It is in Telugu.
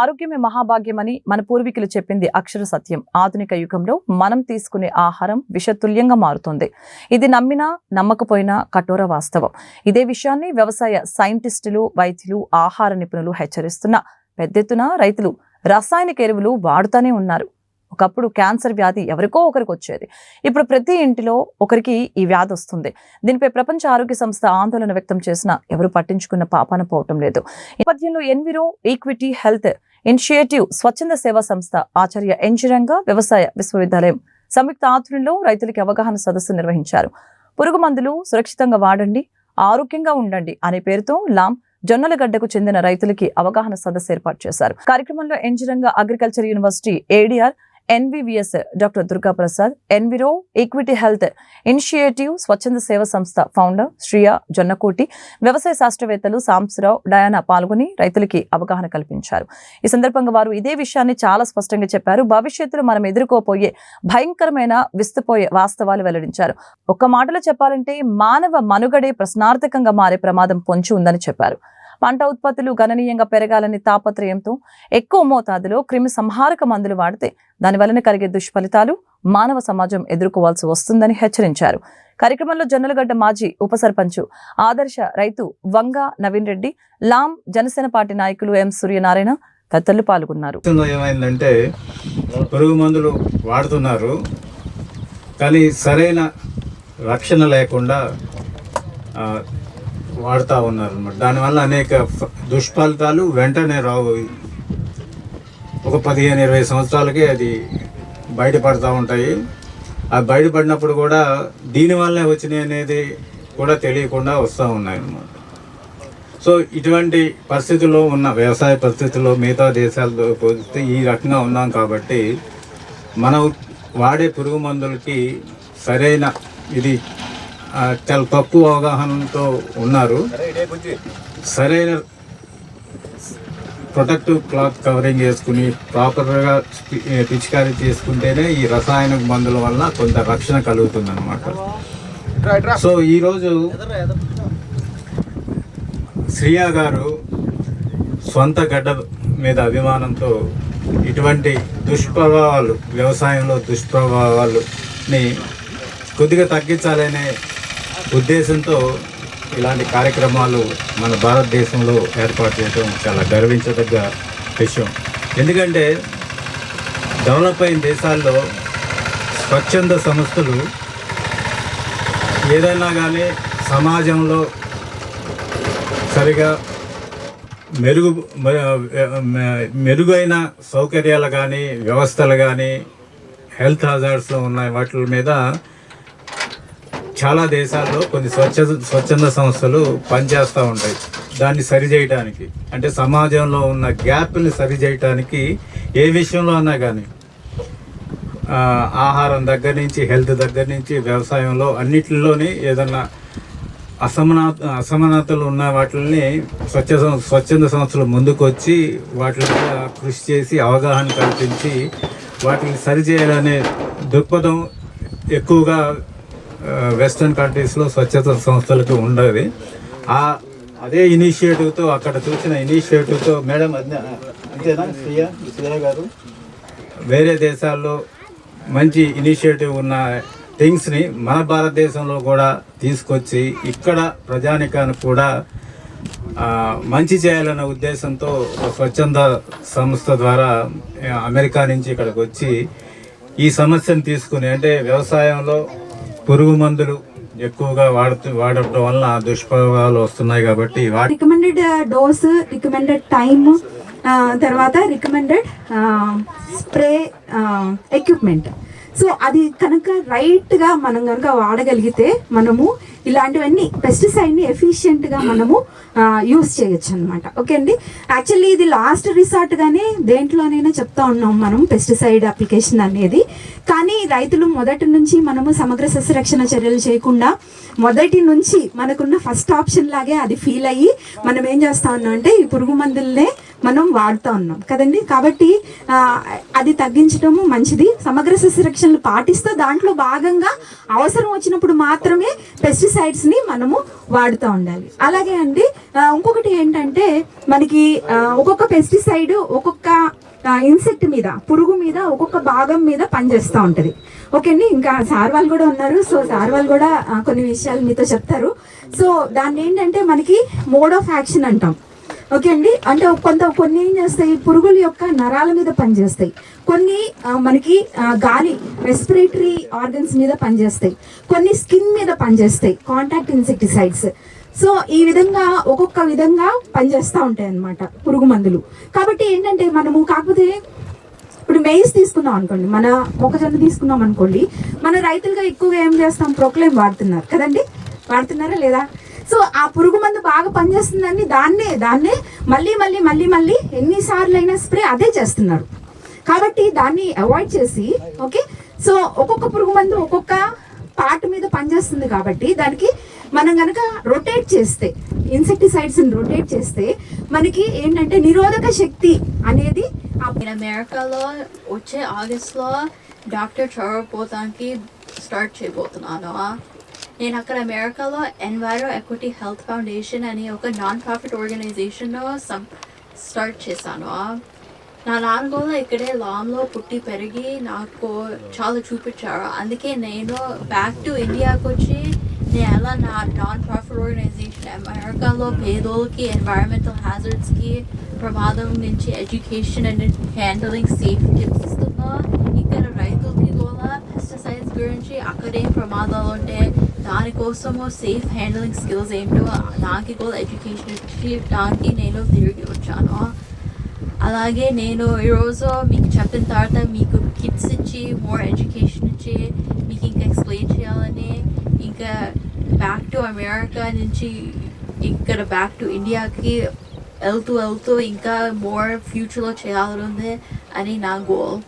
ఆరోగ్యమే మహాభాగ్యమని మన పూర్వీకులు చెప్పింది అక్షర సత్యం. ఆధునిక యుగంలో మనం తీసుకునే ఆహారం విషతుల్యంగా మారుతుంది. ఇది నమ్మినా నమ్మకపోయినా కఠోర వాస్తవం. ఇదే విషయాన్ని వ్యవసాయ సైంటిస్టులు వైద్యులు ఆహార నిపుణులు హెచ్చరిస్తున్న. పెద్ద ఎత్తున రైతులు రసాయనిక ఎరువులు వాడుతూనే ఉన్నారు. ఒకప్పుడు క్యాన్సర్ వ్యాధి ఎవరికో ఒకరికి వచ్చేది. ఇప్పుడు ప్రతి ఇంటిలో ఒకరికి ఈ వ్యాధి వస్తుంది. దీనిపై ప్రపంచ ఆరోగ్య సంస్థ ఆందోళన వ్యక్తం చేసినా ఎవరు పట్టించుకున్న పాపాన పోవటం లేదు. ఈ నేపథ్యంలో ఎన్విరో ఈక్విటీ హెల్త్ ఇనిషియేటివ్ స్వచ్ఛంద సేవా సంస్థ ఆచార్య ఎంజిరంగ వ్యవసాయ విశ్వవిద్యాలయం సంయుక్త ఆధ్వర్యంలో రైతులకి అవగాహన సదస్సు నిర్వహించారు. పురుగు మందులు సురక్షితంగా వాడండి ఆరోగ్యంగా ఉండండి అనే పేరుతో లాం జొన్నలగడ్డకు చెందిన రైతులకి అవగాహన సదస్సు ఏర్పాటు చేశారు. కార్యక్రమంలో ఎంజిరంగ agriculture university ADR NVVS doctor Durga Prasad enviro equity health initiative స్వచ్ఛంద సేవ సంస్థ ఫౌండర్ శ్రియా జొన్నకోటి వ్యవసాయ శాస్త్రవేత్తలు సాంబశివరావు డయానా పాల్గొని రైతులకి అవగాహన కల్పించారు. ఈ సందర్భంగా వారు ఇదే విషయాన్ని చాలా స్పష్టంగా చెప్పారు. భవిష్యత్తులో మనం ఎదుర్కోపోయే భయంకరమైన విస్తుపోయే వాస్తవాలు వెల్లడించారు. ఒక్క మాటలో చెప్పాలంటే మానవ మనుగడే ప్రశ్నార్థకంగా మారే ప్రమాదం పొంచి ఉందని చెప్పారు. పంట ఉత్పత్తులు గణనీయంగా పెరగాలని తాపత్రయంతో ఎక్కువ మోతాదులో క్రిమి సంహారక మందులు వాడితే దానివలన కలిగే దుష్ఫలితాలు మానవ సమాజం ఎదుర్కోవాల్సి వస్తుందని హెచ్చరించారు. కార్యక్రమంలో జొన్నలగడ్డ మాజీ ఉప సర్పంచ్ ఆదర్శ రైతు వంగ నవీన్ రెడ్డి లాం జనసేన పార్టీ నాయకులు ఎం సూర్యనారాయణ తదితరులు పాల్గొన్నారు. ఏమైందంటే పురుగు మందులు వాడుతున్నారు. కానీ సరైన రక్షణ లేకుండా వాడుతూ ఉన్నారు అనమాట దానివల్ల అనేక దుష్ఫలితాలు వెంటనే రావు. ఒక పదిహేను ఇరవై సంవత్సరాలకే అది బయటపడతా ఉంటాయి. ఆ బయటపడినప్పుడు కూడా దీనివల్లే వచ్చినాయి అనేది కూడా తెలియకుండా వస్తూ ఉన్నాయి అన్నమాట సో ఇటువంటి పరిస్థితుల్లో ఉన్న వ్యవసాయ పరిస్థితుల్లో మిగతా దేశాలతో పోలిస్తే ఈ రకంగా ఉన్నాం కాబట్టి మనం వాడే పురుగు మందులకి సరైన ఇది చాలా తక్కువ అవగాహనతో ఉన్నారు. సరైన ప్రొటెక్టివ్ క్లాత్ కవరింగ్ చేసుకుని ప్రాపర్గా పిచికారీ చేసుకుంటేనే ఈ రసాయన మందుల వల్ల కొంత రక్షణ కలుగుతుంది అనమాట సో ఈరోజు శ్రియా గారు సొంత గడ్డ మీద అభిమానంతో ఇటువంటి దుష్ప్రభావాలు వ్యవసాయంలో దుష్ప్రభావాలని కొద్దిగా తగ్గించాలనే ఉద్దేశంతో ఇలాంటి కార్యక్రమాలు మన భారతదేశంలో ఏర్పాటు చేయడం చాలా గర్వించదగ్గ విషయం. ఎందుకంటే డెవలప్ అయిన దేశాల్లో స్వచ్ఛంద సంస్థలు ఏదైనా కానీ సమాజంలో సరిగా మెరుగు మె- మెరుగైన సౌకర్యాలు కానీ వ్యవస్థలు కానీ హెల్త్ హజార్డ్స్లో ఉన్నాయి వాటి మీద చాలా దేశాల్లో కొన్ని స్వచ్ఛ స్వచ్ఛంద సంస్థలు పనిచేస్తూ ఉంటాయి. దాన్ని సరిచేయటానికి. అంటే సమాజంలో ఉన్న గ్యాప్ని సరిచేయటానికి ఏ విషయంలో అన్నా కానీ ఆహారం దగ్గర నుంచి హెల్త్ దగ్గర నుంచి వ్యవసాయంలో అన్నిటిలోని ఏదన్నా అసమాన అసమానతలు ఉన్న వాటిని స్వచ్ఛ సం- స్వచ్ఛంద సంస్థలు ముందుకొచ్చి వాటి మీద కృషి చేసి అవగాహన కల్పించి వాటిని సరిచేయాలనే దృక్పథం ఎక్కువగా వెస్ట్రన్ కంట్రీస్లో స్వచ్ఛత సంస్థలకు ఉండేది. ఆ అదే ఇనిషియేటివ్తో అక్కడ చూసిన ఇనిషియేటివ్తో మేడం అంతేనా? శ్రీయ శ్రీయ గారు? వేరే దేశాల్లో మంచి ఇనిషియేటివ్ ఉన్న థింగ్స్ని మన భారతదేశంలో కూడా తీసుకొచ్చి ఇక్కడ ప్రజానికానికి కూడా మంచి చేయాలన్న ఉద్దేశంతో స్వచ్ఛంద సంస్థ ద్వారా అమెరికా నుంచి ఇక్కడికి వచ్చి ఈ సమస్యను తీసుకుని అంటే వ్యవసాయంలో పురుగు మందులు ఎక్కువగా వాడుతూ వాడటం వల్ల దుష్ప్రభావాలు వస్తున్నాయి కాబట్టి రికమెండెడ్ డోస్ రికమెండెడ్ టైమ్ తర్వాత రికమెండెడ్ స్ప్రే ఎక్విప్మెంట్ సో అది కనుక రైట్గా మనం కనుక వాడగలిగితే మనము ఇలాంటివన్నీ పెస్టిసైడ్ని ఎఫిషియెంట్గా మనము యూస్ చేయొచ్చు అనమాట ఓకే అండి? యాక్చువల్లీ ఇది లాస్ట్ రిసార్ట్ గానే దేంట్లోనైనా చెప్తా ఉన్నాం మనం పెస్టిసైడ్ అప్లికేషన్ అనేది. కానీ రైతులు మొదటి నుంచి మనము సమగ్ర సస్యరక్షణ చర్యలు చేయకుండా మొదటి నుంచి మనకున్న ఫస్ట్ ఆప్షన్ లాగే అది ఫీల్ అయ్యి మనం ఏం చేస్తా ఉన్నాం అంటే ఈ పురుగు మందులనే మనం వాడుతూ ఉన్నాం. కదండి? కాబట్టి అది తగ్గించడము మంచిది. సమగ్ర సస్యరక్షణలు పాటిస్తూ దాంట్లో భాగంగా అవసరం వచ్చినప్పుడు మాత్రమే పెస్టిసైడ్ పెస్టిసైడ్స్ని మనము వాడుతూ ఉండాలి. అలాగే అండి ఇంకొకటి ఏంటంటే మనకి ఒక్కొక్క పెస్టిసైడ్ ఒక్కొక్క ఇన్సెక్ట్ మీద పురుగు మీద ఒక్కొక్క భాగం మీద పనిచేస్తూ ఉంటుంది. ఓకే అండి? ఇంకా సార్ వాళ్ళు కూడా ఉన్నారు. సో సార్ వాళ్ళు కూడా కొన్ని విషయాలు మీతో చెప్తారు. సో దాన్ని ఏంటంటే మనకి మోడ్ ఆఫ్ యాక్షన్ అంటాం. ఓకే అండి? అంటే కొంత కొన్ని ఏం చేస్తాయి? పురుగుల యొక్క నరాల మీద పనిచేస్తాయి. కొన్ని మనకి గాలి రెస్పిరేటరీ ఆర్గన్స్ మీద పనిచేస్తాయి. కొన్ని స్కిన్ మీద పనిచేస్తాయి. కాంటాక్ట్ ఇన్సెక్టిసైడ్స్ సో ఈ విధంగా ఒక్కొక్క విధంగా పనిచేస్తూ ఉంటాయి అన్నమాట పురుగు మందులు. కాబట్టి ఏంటంటే మనము కాకపోతే ఇప్పుడు మెయిస్ తీసుకున్నాం అనుకోండి మన మొక్కజొన్న తీసుకున్నాం అనుకోండి మన రైతులుగా ఎక్కువగా ఏం చేస్తాం? ప్రొక్లైమ్ వాడుతున్నారు. కదండి? వాడుతున్నారా లేదా? సో ఆ పురుగు మందు బాగా పనిచేస్తుందని దాన్నే దాన్నే మళ్ళీ మళ్ళీ మళ్ళీ మళ్ళీ ఎన్నిసార్లు అయినా స్ప్రే అదే చేస్తున్నారు. కాబట్టి దాన్ని అవాయిడ్ చేసి ఓకే? సో ఒక్కొక్క పురుగు మందు ఒక్కొక్క పార్ట్ మీద పనిచేస్తుంది కాబట్టి దానికి మనం కనుక రొటేట్ చేస్తే ఇన్సెక్టిసైడ్స్ని రొటేట్ చేస్తే మనకి ఏంటంటే నిరోధక శక్తి అనేది ఆ అమెరికాలో వచ్చే ఆగస్ట్లో డాక్టర్ చౌరపోతానికి స్టార్ట్ చేయబోతున్నాను. నేను అక్కడ అమెరికాలో ఎన్వైరో ఎక్విటీ హెల్త్ ఫౌండేషన్ అనే ఒక నాన్ ప్రాఫిట్ ఆర్గనైజేషన్ స్టార్ట్ చేశాను. నా నాన్న కూడా ఇక్కడే లాంలో పుట్టి పెరిగి నాకు చాలా చూపించారు. అందుకే నేను బ్యాక్ టు ఇండియాకి వచ్చి నేను ఎలా నా నాన్ ప్రాఫిట్ ఆర్గనైజేషన్ అమెరికాలో పేదోళ్ళకి ఎన్వైరన్మెంటల్ హ్యాజర్డ్స్కి ప్రమాదం నుంచి education and handling safe tips ఇస్తున్నా. ఇక్కడ రైతులకి కూడా పెస్టిసైడ్స్ గురించి అక్కడే ప్రమాదాలు ఉంటే దానికోసము సేఫ్ హ్యాండిలింగ్ స్కిల్స్ ఏంటో దానికి కూడా ఎడ్యుకేషన్ ఇచ్చి దానికి నేను తిరిగి వచ్చాను. అలాగే నేను ఈరోజు మీకు చెప్పిన తర్వాత మీకు కిట్స్ ఇచ్చి మోర్ ఎడ్యుకేషన్ ఇచ్చి మీకు ఇంకా ఎక్స్ప్లెయిన్ చేయాలని ఇంకా బ్యాక్ టు అమెరికా నుంచి ఇక్కడ బ్యాక్ టు ఇండియాకి వెళ్తూ వెళ్తూ ఇంకా మోర్ ఫ్యూచర్లో చేయాలని ఉంది అని నా గోల్